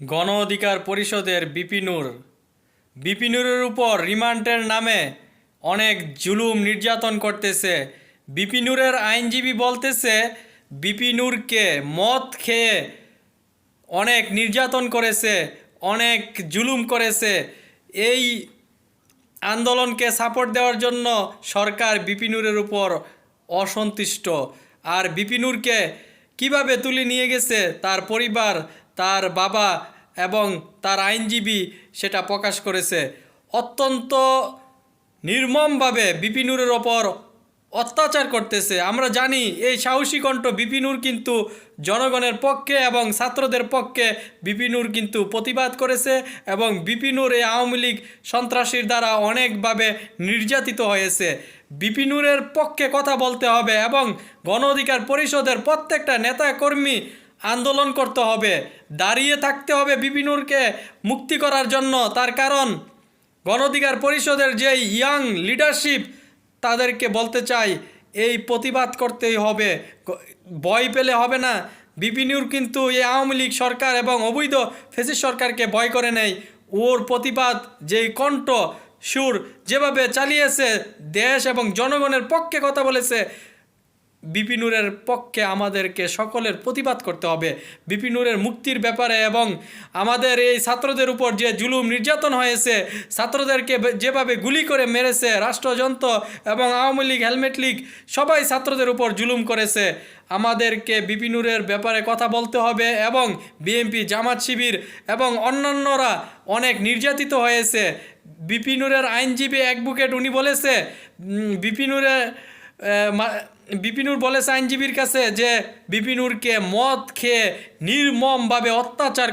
গণ অধিকার পরিষদের বিপিনুর বিপিনুরের উপর রিমান্ডের নামে অনেক জুলুম নির্যাতন করতেছে। বিপিনুরের আইনজীবী বলতেছে বিপিনুরকে মদ খেয়ে অনেক নির্যাতন করেছে, অনেক জুলুম করেছে। এই আন্দোলনকে সাপোর্ট দেওয়ার জন্য সরকার বিপিনুরের উপর অসন্তুষ্ট। আর বিপিনুরকে কীভাবে তুলে নিয়ে গেছে তার পরিবার তার বাবা এবং তার আইনজীবী সেটা প্রকাশ করেছে। অত্যন্ত নির্মমভাবে বিপিনুরের ওপর অত্যাচার করতেছে। আমরা জানি এই সাহসী কণ্ঠ বিপিনুর কিন্তু জনগণের পক্ষে এবং ছাত্রদের পক্ষে বিপিনুর কিন্তু প্রতিবাদ করেছে এবং বিপিনুর এই আওয়ামী লীগ সন্ত্রাসীর দ্বারা অনেকভাবে নির্যাতিত হয়েছে। বিপিনুরের পক্ষে কথা বলতে হবে এবং গণ অধিকার পরিষদের প্রত্যেকটা নেতা কর্মী আন্দোলন করতে হবে, দাঁড়িয়ে থাকতে হবে বিপিনুরকে মুক্তি করার জন্য। তার কারণ গণ অধিকার পরিষদের যে ইয়াং লিডারশিপ, তাদেরকে বলতে চাই, এই প্রতিবাদ করতেই হবে। ভয় পেলে হবে না। বিপিনুর কিন্তু এই আওয়ামী লীগ সরকার এবং অবৈধ ফেসিস সরকারকে ভয় করে নেই। ওর প্রতিবাদ, যেই কণ্ঠ, সুর, যেভাবে চালিয়েছে, দেশ এবং জনগণের পক্ষে কথা বলেছে বিপিনুরের পক্ষে আমাদেরকে সকলের প্রতিবাদ করতে হবে। বিপিনুরের মুক্তির ব্যাপারে এবং আমাদের এই ছাত্রদের উপর যে জুলুম নির্যাতন হয়েছে, ছাত্রদেরকে যেভাবে গুলি করে মেরেছে রাষ্ট্রযন্ত্র এবং আওয়ামী লীগ, হেলমেট লীগ, সবাই ছাত্রদের উপর জুলুম করেছে। আমাদেরকে বিপিনুরের ব্যাপারে কথা বলতে হবে এবং বিএনপি জামাত শিবির এবং অন্যান্যরা অনেক নির্যাতিত হয়েছে। বিপিনুরের আইনজীবী অ্যাডভোকেট উনি বলেছে বিপিনুরের বিপিনুর বলেছে আইনজীবীর কাছে যে বিপিনুরকে মদ খেয়ে নির্মমভাবে অত্যাচার